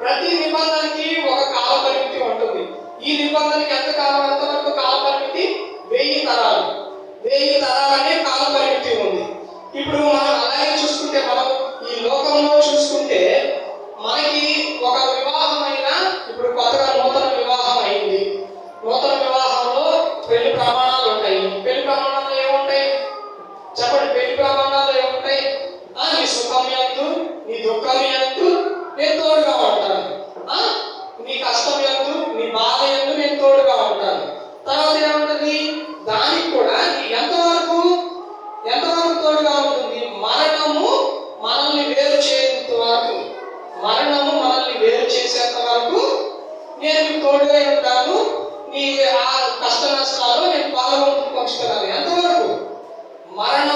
ప్రతి నిబంధనకి ఒక కాల పరిమితి ఉంటుంది. ఈ నిబంధనకి ఎంత కాలం ఎంత వరకు కాల పరిమితి వెయ్యి తరాలు. వెయ్యి తరాలనే కాల పరిమితి ఉంది. ఇప్పుడు మనం అలాగే చూసుకుంటే మనం ఈ లోకంలో చూసుకుంటే మనకి రాష్ట్ర నష్టాల్లో నేను పాల్గొనుకోవచ్చు ఎంతవరకు? మరణ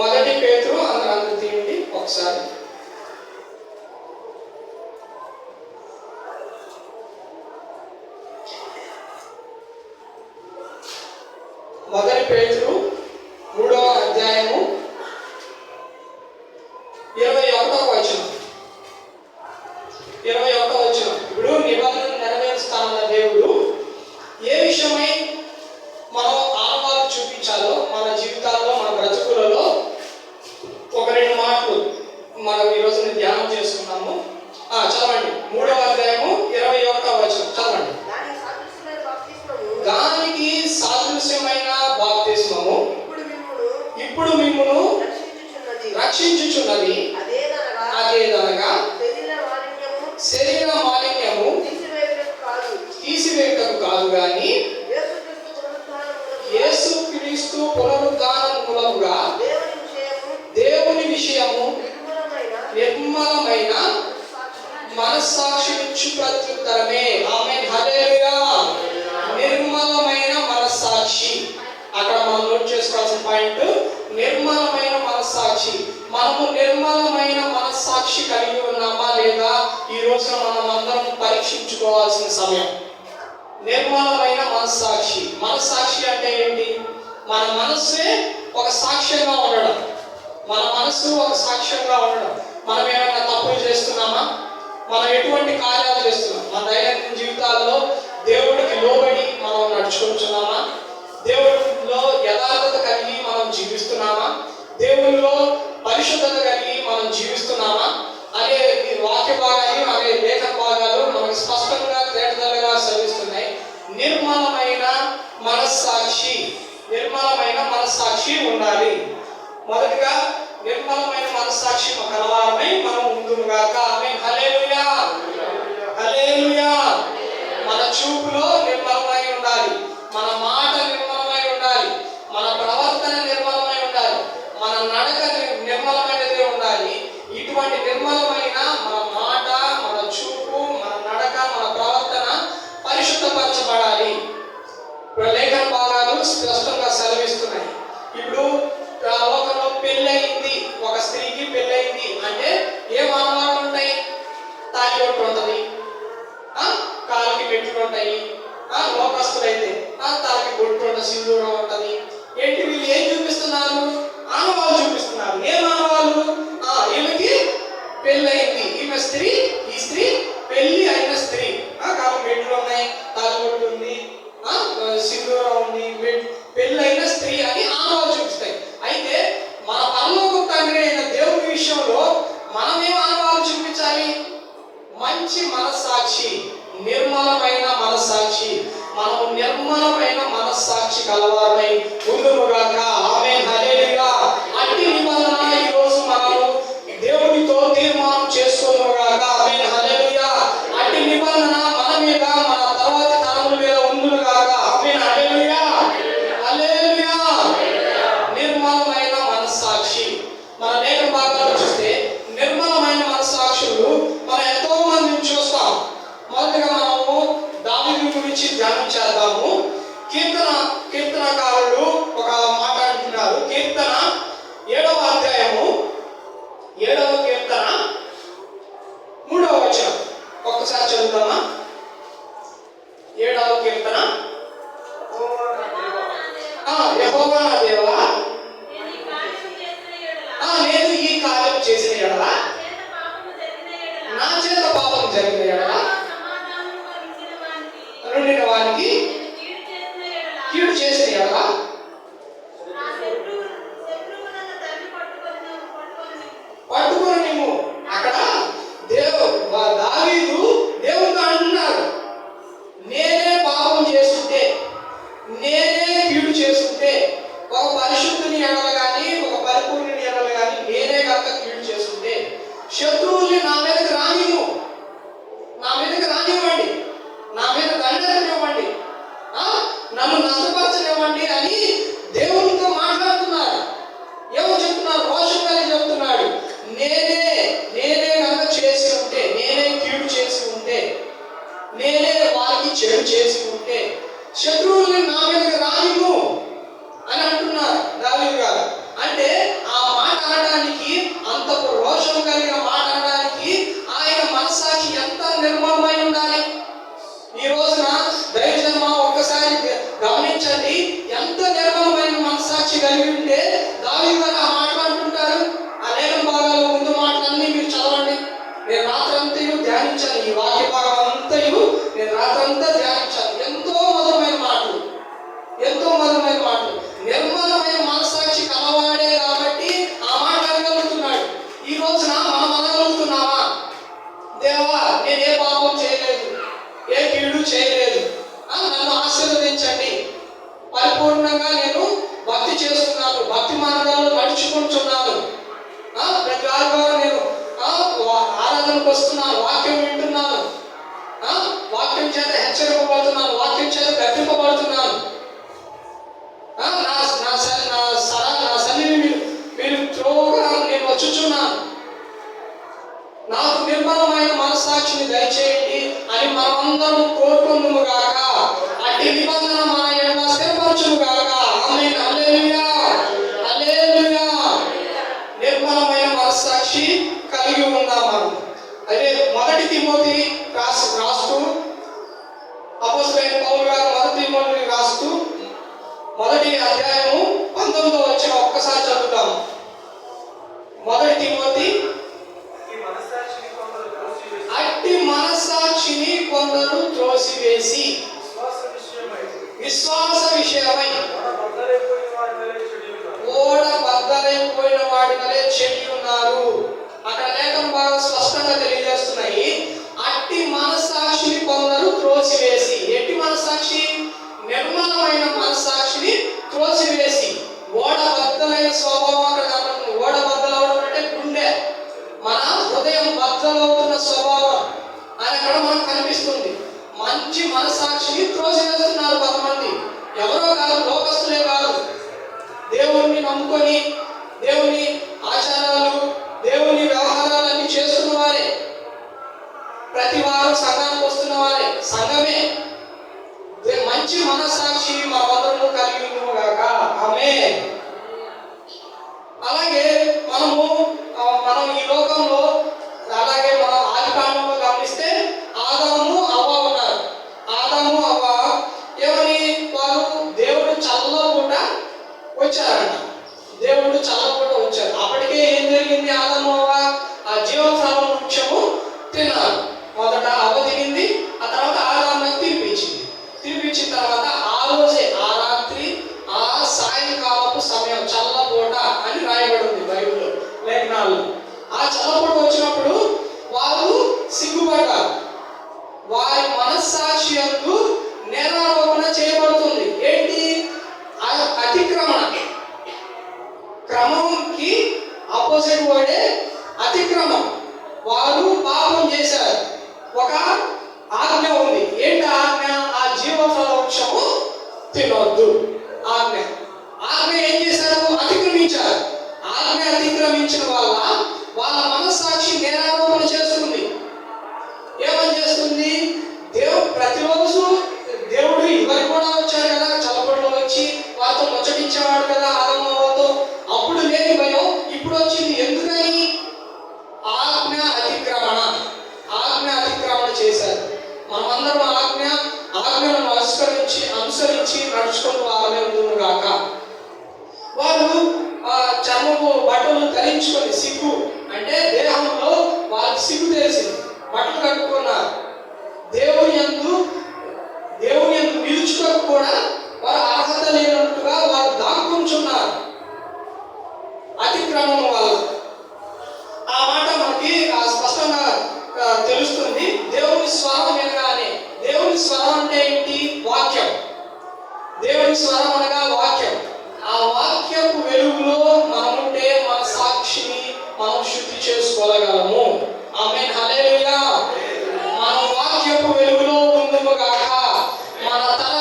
మొదటి పేతురు అందరూ అందరు తీయండి ఒకసారి. అంటే ఏంటి? మన మనస్సే ఒక సాక్ష్యంగా ఉండడం. మన మనస్సు ఒక సాక్ష్యంగా ఉండడం. మనం ఏమైనా తప్పులు చేస్తున్నామా? మనం ఎటువంటి కార్యాలు చేస్తున్నాం? మన దైనందిన జీవితాల్లో దేవుడికి లోబడి మనం నడుచుకుంటున్నామా? దేవుడిలో యథార్థత కలిగి మనం జీవిస్తున్నామా? దేవుల్లో పరిశుద్ధత కలిగి మనం జీవిస్తున్నామా? అనే వాక్య భాగాలు అనే లేఖ భాగాలు మనకు స్పష్టంగా తేటతెల్లగా సెలవిస్తున్నాయి. నిర్మలమైన మనస్సాక్షి నిర్మలమైన మనస్సాక్షి ఉండాలి. మొదటిగా నిర్మలమైన మనస్సాక్షి కలవారమై మనం ముందుగాక ఆమె హలేలుయా హలేలుయా మన చూపులో నిర్మలమై ఉండాలి. మన మాట నిర్మలమై ఉండాలి. మన ప్రవర్తన నిర్మలమై ఉండాలి. మన నడక నిర్మలమైనదే ఉండాలి. ఇటువంటి నిర్మలమైన లేఖన భాగాలు స్పష్టంగా సెలవిస్తున్నాయి. ఇప్పుడు ఆ లోకంలో పెళ్ళయింది ఒక స్త్రీకి పెళ్ళయింది అంటే ఏ మానవాళ్ళు ఉంటాయి? తాగిబొట్టు ఉంటుంది. ఆ, కాలికి పెట్టులు ఉంటాయి. ఆ, లోకస్తులైతే ఆ, తలకి బొట్టు ఉంటుంది సింధూరం ఉంటుంది. ఏంటి వీళ్ళు ఏం చూపిస్తున్నారు? ఆనవాళ్ళు చూపిస్తున్నారు. ఏ ఆనవాళ్ళు? ఆ, ఈమెకి పెళ్ళయింది. ఈమె స్త్రీ ఈ స్త్రీ పెళ్ళి అయిన స్త్రీ ఆ, కాలికి మెట్లు ఉన్నాయి తాలిబొట్టు ఉంది ఆ, సింధూరం ఉంది మె- పెళ్ళైన స్త్రీ అని ఆనవాలు చూపిస్తాయి. అయితే మన పరలోక తండ్రి అయిన దేవుని విషయంలో మనమేం ఆనవాలు చూపించాలి? మంచి మనస్సాక్షి నిర్మలమైన మనస్సాక్షి మనము నిర్మలమైన మనస్సాక్షి కలవారమై ముందుగాక ఆమె హల్లెలూయా. అట్టి నిబంధన ఈ రోజు మనము దేవునితో తీర్మానం చేసుకోనుగాక ఆమె హల్లెలూయా. అట్టి నిబంధన మన మీద మన తర్వాత తరముల మీద ఉండునుగాక ఆమె హల్లెలూయా. నిబంధన మంచి మనస్సాక్షిని త్రోసివేస్తున్నారు కొంతమంది. ఎవరో కాదు లోకస్తులే కాదు. దేవుణ్ణి నమ్ముకొని దేవుని ఆచారాలు దేవుని వ్యవహారాలన్నీ చేస్తున్న వారే. ప్రతి వారు సంఘానికి వస్తున్న వారే. సంఘమే. మంచి మనస్సాక్షి మా కలిగి ఉండుము గాక ఆమె అలాగే మనము ఆ, మనం ఈ లోకంలో అలాగే మనం ఆది కాలంలో గమనిస్తే ఆదాము అవ్వ ఉన్నారు ఆదాము అవ్వ ఏమని వారు దేవుడు చల్లకుండా వచ్చారంట దేవుడు చల్లకుండా వచ్చారు. అప్పటికే ఏం జరిగింది? ఆదాము ఆ జీవఫలం వృక్షము తిన్నారు. మొదట అవ్వ తిరిగింది ఆ తర్వాత ఆదాన్ని తినిపించింది. తినిపించిన తర్వాత ఆ రోజే ఆ రాత్రి ఆ సాయంకాలపు సమయం చల్లపూట అని రాయబడి ఉంది బైబిల్లో లేఖనాల్లో. ఆ చల్లపూట వచ్చినప్పుడు వారు సిగ్గుపడ్డారు. వారి మనస్సాక్షి అందు నేరాలు క్రమంకి ఆపోజిట్ వర్డే అతిక్రమం. వారు పాపం చేశారు. ఒక ఆజ్ఞ ఉంది. ఏంటి ఆజ్ఞ? ఆ జీవఫలవృక్షము తినొద్దు. ఆజ్ఞ. ఆజ్ఞ ఏం చేశారు? అతిక్రమించారు. ఆజ్ఞ అతిక్రమించిన వల్ల వాళ్ళ మనస్సాక్షి నేరారోపణ చేస్తుంది. ఏమని చేస్తుంది? దేవుడు ప్రతిరోజు దేవుడు ఇవరికి కూడా వచ్చారు కదా. చల్లబడిలో వచ్చి వారితో ముచ్చటించేవాడు కదా ఆదమ్మతో అప్పుడు లేని భయం ఇప్పుడు వచ్చింది ఎందుకని ఆజ్ఞ అతిక్రమణ ఆజ్ఞ అతిక్రమణ చేశారు మనమందరం ఆజ్ఞ ఆజ్ఞలను అనుసరించి అనుసరించి నడుచుకుని వారమే ఉందుము గాక వారు ఆ చర్మపు బట్టలు ధరించుకొని సిగ్గు అంటే దేహంలో వాళ్ళకి సిగ్గు తెలిసింది బట్టలు కట్టుకున్నారు దేవుని యందు దేవుని యందు నిలుచుటకు కూడా వారు అర్హత లేనట్టుగా వారు దాక్కుంటున్నారు అతిక్రమం వల్ల ఆ మాట మనకి ఆ స్పష్టంగా ఆ, తెలుస్తుంది దేవుని స్వరం వినగానే దేవుని స్వరం అంటే ఏంటి వాక్యం దేవుని స్వరం అనగా వాక్యం ఆ వాక్యపు వెలుగులో మనముంటే మన సాక్షిని మనం శుద్ధి చేసుకోగలము ఆమె హల్లెలూయా మన వాక్యపు వెలుగులో ఉందుము గాక మన తరాలు వాక్యపు వెలుగులో ఉందుము గాక వాక్యపు వెలుగులో మనం ఉండి ఈ నిబంధన మనం స్థిరపరచుకుందుము గాక ఆమె హల్లెలూయా హల్లెలూయా అలాగే లేఖన భాగంలో కొత్త నిబంధనలో పాపాత్మురాలైన స్త్రీ ఉంది పాపాత్మురాలైన స్త్రీ ఉంటే మోష ధర్మశాస్త్రం ప్రకారం ఆ పాపాత్మురాలైన స్త్రీ ఎన్నో ఎన్నో కుటుంబాలను నాశనం చేసింది ఎన్నో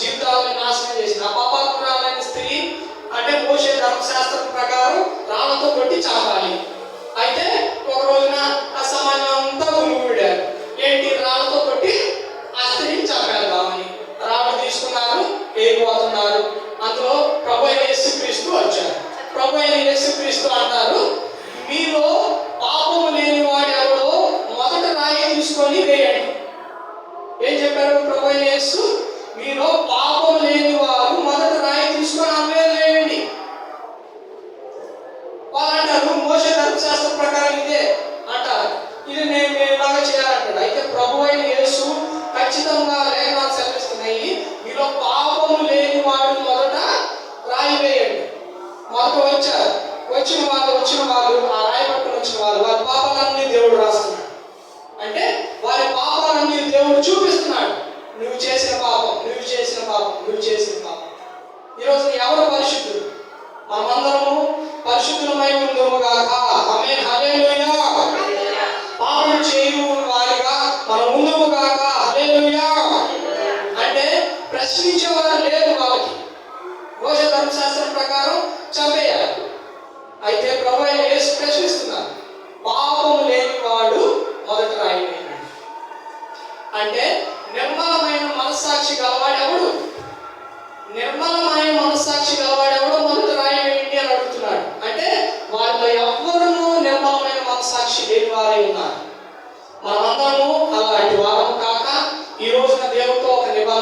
జీవితాలను నాశనం చేసింది. ఆ పాపాత్మురాలైన స్త్రీ అంటే మోసే ధర్మశాస్త్రం కొట్టి చావాలి అయితే ఒక రోజున ఆ సమాజం అంతా గుమిగూడారు. ఏంటి రాళ్ళతో కొట్టి ఆ స్త్రీని చంపేద్దామని రాళ్ళు తీసుకున్నారు ఏగిపోతున్నారు. అందులో ప్రభు అయిన యేసుక్రీస్తు వచ్చారు ప్రభు అయిన యేసుక్రీస్తు అంటారు మీలో పాపము లేని వాడు ఎవరో మొదట రాయి తీసుకొని వేయండి. ఏం చెప్పారు ప్రభు అయిన యేసు? మీలో పాపం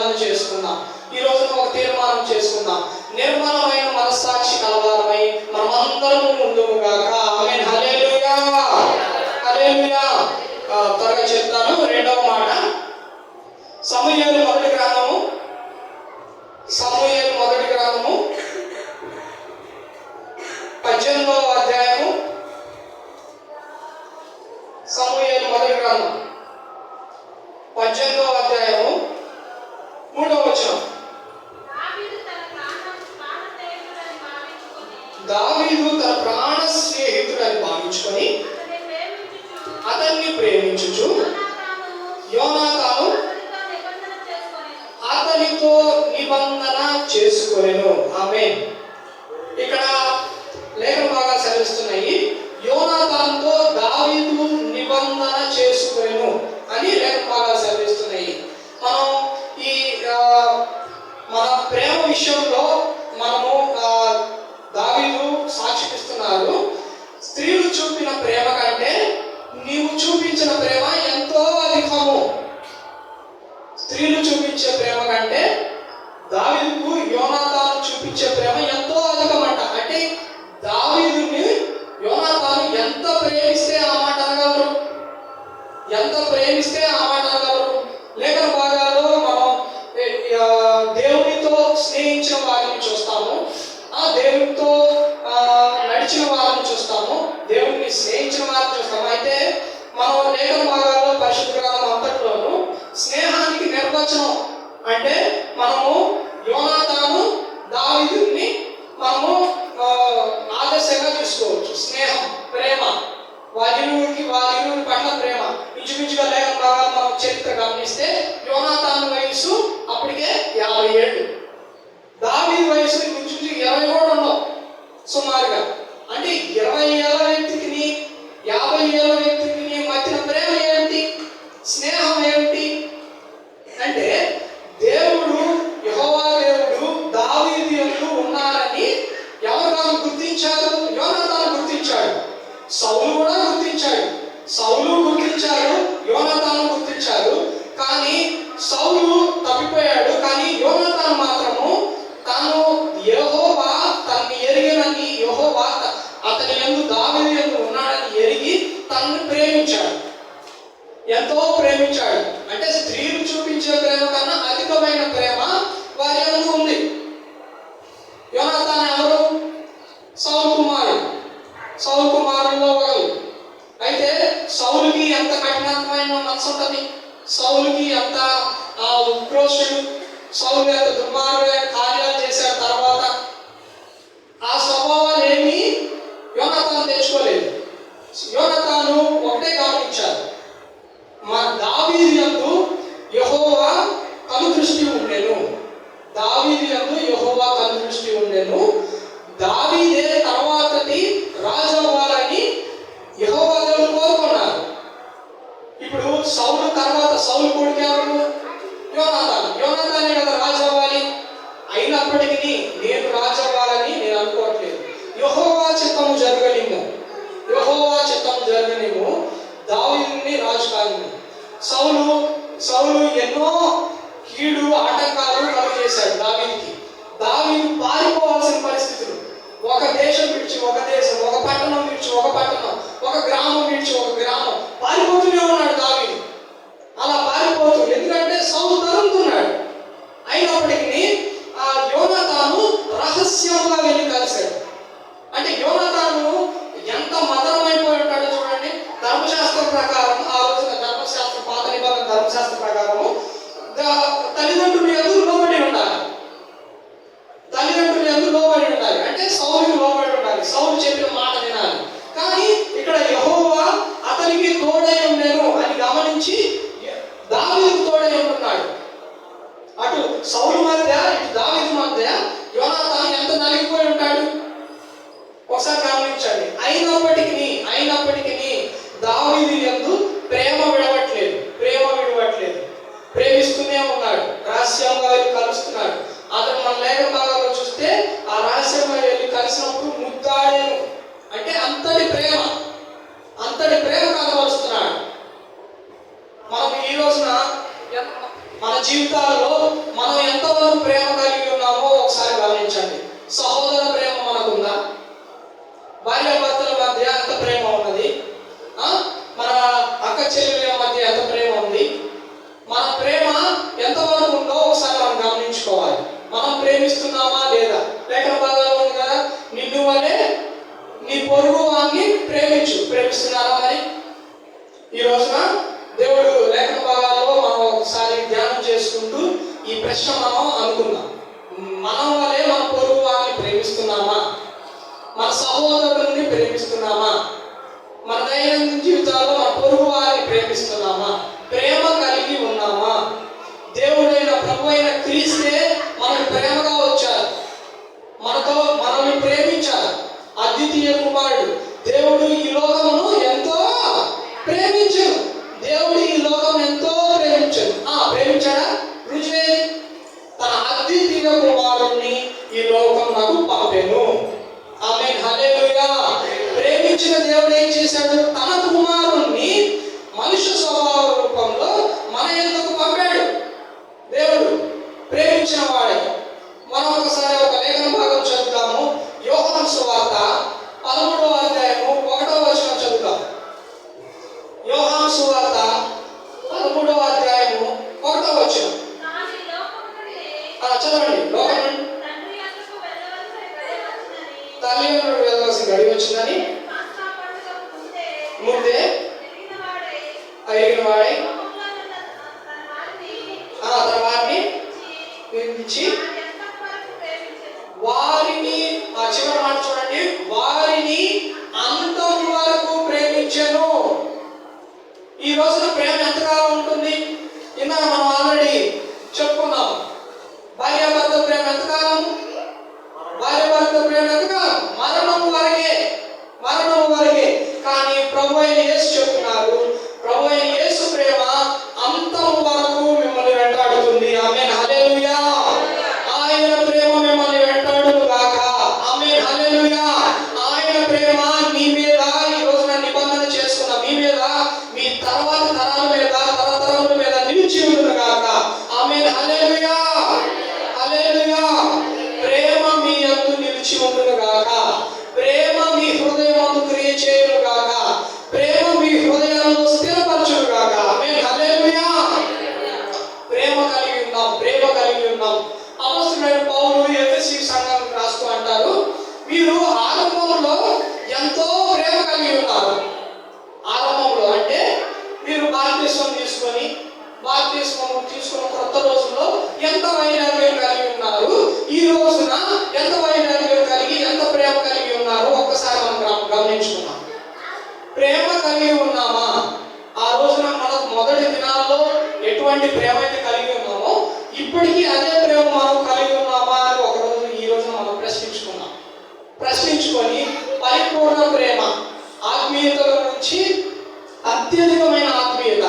ఆరాధన Burada olacağım. ఎంత ప్రేమిస్తే ఆ మాట అనగలరు? ఎంత ప్రేమిస్తే ఆ మాట అనగలరు? లేఖన భాగాల్లో మనం దేవునితో స్నేహించిన వారిని చూస్తాము. ఆ దేవునితో నడిచిన వారిని చూస్తాము. దేవుని స్నేహించిన వారిని చూస్తాము. అయితే మనం లేఖన భాగాల్లో పరిశుభ్రాలను అంతట్లోను అంతట్లోనూ స్నేహానికి నిర్వచనం అంటే మనము యోనాతాను దావిని మనము ఆదర్శంగా చూసుకోవచ్చు. స్నేహం. వాయువుడికి వాయువుని పట్ల ప్రేమ. ఇంచుమించుగా లేఖ భాగాలు మనం చరిత్ర గమనిస్తే యోనాతాన్ వయసు అప్పటికే యాభై ఏళ్ళు. దావి వయసు ఇంచుమించు ఇరవై కూడా ఉండవు సుమారుగా. అంటే ఇరవై ఏళ్ళ వ్యక్తికి యాభై ఏళ్ళ వ్యక్తి ఒకటే కారణం ఇచ్చారు మా దావీయందు యహోవా కను దృష్టి ఉండేను దావీయందు యహోవా కను దృష్టి ఉండేను. దావీదే తర్వాతటి రాజా యోనతాను రహస్యంగా వెళ్ళి కలిశాడు. అంటే యోనతాను ఎంత మతనమైపోయి ఉంటాడో చూడండి ధర్మశాస్త్రం ప్రకారం జీవితాల్లో మనం ఎంతవరకు ప్రేమ వెలిగిన వాడై. అతని వారిని నిందించి వారిని ఆ చివరి మాట చూడండి. వారిని అత్యధికమైన ఆత్మీయత.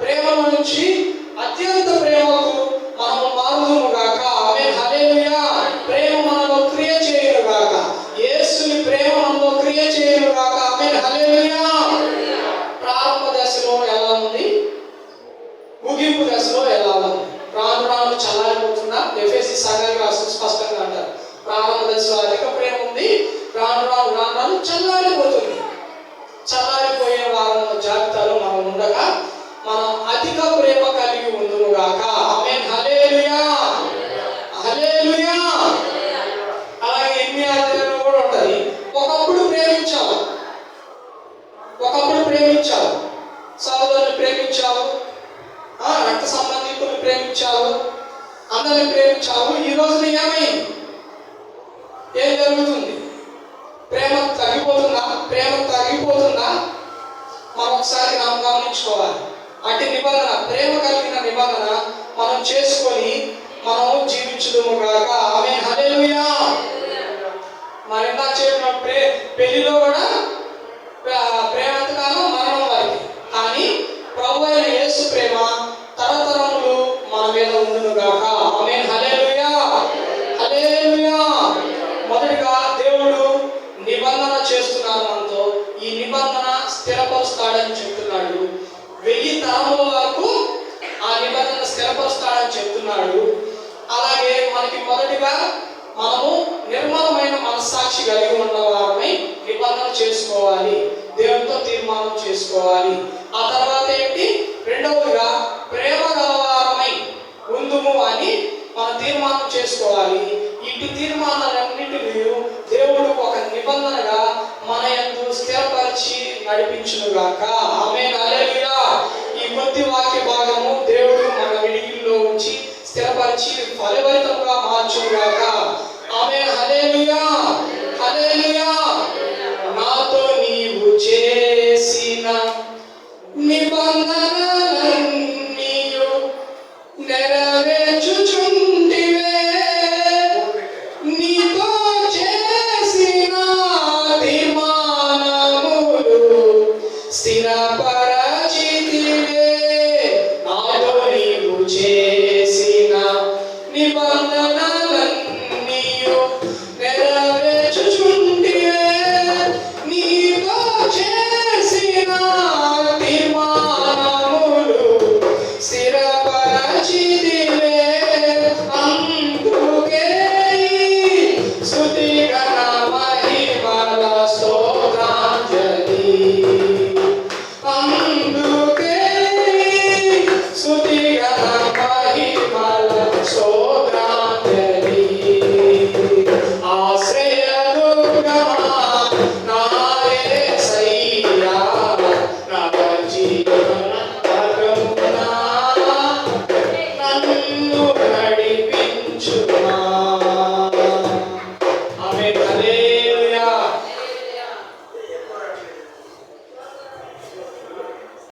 ప్రేమ నుంచి అత్యంత ప్రేమకు మనము మారుదుము గాక. ఆమె హలేలుయా ప్రేమ మనలో క్రియ చేయను గాక. యేసుని ప్రేమ మనలో క్రియ చేయను గాక. ఆమె హలేలుయా ప్రారంభ దశలో ఎలా ఉంది? ముగింపు దశలో ఎలా ఉంది? రాను రాను ఎఫ్ఎస్సి సగానికి రాస్తూ స్పష్టంగా అంటారు. ప్రారంభ దశలో అధిక ప్రేమ ఉంది. రాను రాను రాను రాను చల్లారిపోతుంది. చల్లారిపోయే స్థితిలో మనం ఉండగా మనం అధిక ప్రేమ కలిగి ఉండును ఆమె హలేలుయా హలేలుయా అలాగే ఎన్ని ఆరాధనలు కూడా ఉంటుంది ఒకప్పుడు ప్రేమించావు ఒకప్పుడు ప్రేమించావు సోదరుని ప్రేమించావు రక్త సంబంధికులను ప్రేమించావు అందరిని ప్రేమించావు ఈ రోజున ఏం జరుగుతుంది? ప్రేమ తగ్గిపోతుందా? ప్రేమ తగ్గిపోతుందా? ఒకసారి మనం గమనించుకోవాలి. అంటే నిబంధన ప్రేమ కలిగిన నిబంధన మనం చేసుకొని మనం జీవించడము కాక ఆమె హలెలుయా మరి చెప్పిన పెళ్ళిలో కూడా ఉన్నాడు అలాగే మనకి మొదటిగా మనము నిర్మలమైన మనస్సాక్షి కలిగి ఉన్న వారిని నిబంధన చేసుకోవాలి. దేవునితో తీర్మానం చేసుకోవాలి.